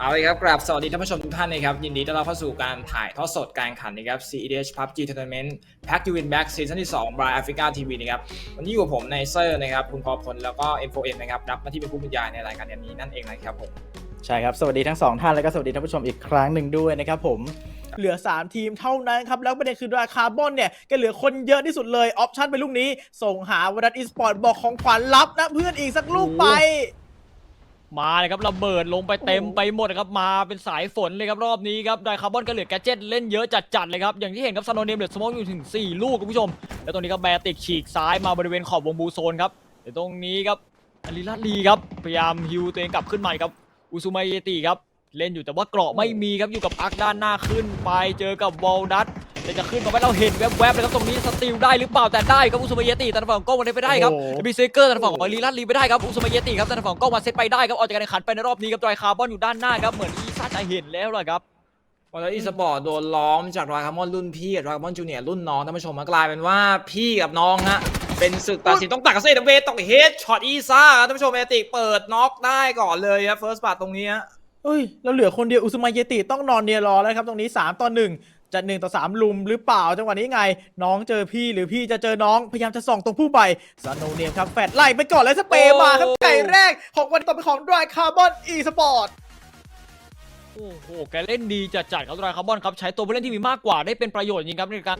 เอาเลยครับกราบสวัสดีท่านผู้ชมทุกท่านนะครับ ยินดีต้อนรับเข้าสู่การถ่ายทอดสดการแข่งขันนะครับ CEDH PUBG Tournament Pack to Win Back Season ที่2 by Africa TV นะครับ วันนี้อยู่กับผมในเซอร์นะครับ คุณพอพล แล้วก็ M4M นะครับ รับหน้าที่เป็นผู้บรรยายในรายการนี้นั่นเองนะครับผม ใช่ครับ สวัสดีทั้งสองท่าน แล้วก็สวัสดีท่านผู้ชมอีกครั้งหนึ่งด้วยนะครับผมเหลือ 3 ทีมเท่านั้นครับ แล้วประเด็นคือราคาร์บอนเนี่ยก็เหลือคนเยอะที่สุดเลย ออปชั่นเป็นลูกนี้ ส่งหาวรัตอีสปอร์ตบอกของขวัญรับนะเพื่อนอีกสักลูกไป มาเลยครับระเบิดลงไปเต็มไปหมดนะครับมาเป็นสายฝนเลยครับรอบนี้ครับไดคาร์บอนก็เหลือแกดเจ็ตเล่นเยอะจัดๆเลยครับอย่างที่เห็นครับซานโนเนมเหลือสโมองอยู่ถึง 4 ลูกคุณผู้ชม แล้วตรงนี้ครับแบร์ติกฉีกซ้ายมาบริเวณขอบวงบูโซนครับเดี๋ยวตรงนี้ครับอาริลาลีครับพยายามฮิวตัวเองกลับขึ้นมาอีกครับอุซุมาเยติครับเล่นอยู่แต่ว่าเกราะไม่มีครับอยู่กับอาร์คด้านหน้าขึ้นไปเจอกับวอลดัต แต่จะขึ้นมาไหมเราเห็นแวบๆเลยครับตรงนี้สติลได้หรือเปล่าแต่ได้ครับอุซุมาเยติแต่ทางฝั่งกล้องมันได้ไปได้ครับโอ้โหบีเซเกอร์ทางฝั่งของอาริลาลีไปได้ครับอุซุมาเยติครับแต่ทางฝั่งกล้องมาเซตไปได้ครับออกจากการแข่งขันไปในรอบนี้ครับไดคาร์บอนอยู่ด้านหน้าครับเหมือนอีซ่าจะเห็นแล้วเลยครับพอแล้วอีสปอร์ตโดนล้อมจากรอยคาร์มอนรุ่นพี่กับรอยคาร์มอนจูเนียร์รุ่นน้องท่านผู้ชมมากลายเป็นว่าพี่กับน้องฮะเป็นศึกตัดสินต้องตัดกับเซตเวทต้องเฮดช็อตอีซ่าครับท่านผู้ชมเอติกเปิดน็อกได้ก่อนเลยครับเฟิร์สบัตตรงนี้ฮะเอ้ยเราเหลือคนเดียวอุสมาเยติต้องนอนเนียรอแล้วครับตรงนี้ 3 ต่อ 1 จะ1ต่อ3ลุมหรือเปล่าจังหวะนี้ไง น้องเจอพี่หรือพี่จะเจอน้องพยายามจะส่องตรงผู้ไปซาโนเนียมครับแฟดไล่ไปก่อนแล้วสเปรย์มาครับไก่แรก ของวันต่อไปของดรายคาร์บอนอีสปอร์ตโอ้โหแกเล่นดีจัดๆครับไดคาร์บอนครับใช้ตัวผู้เล่นที่มีมากกว่าได้เป็นประโยชน์จริงครับในการ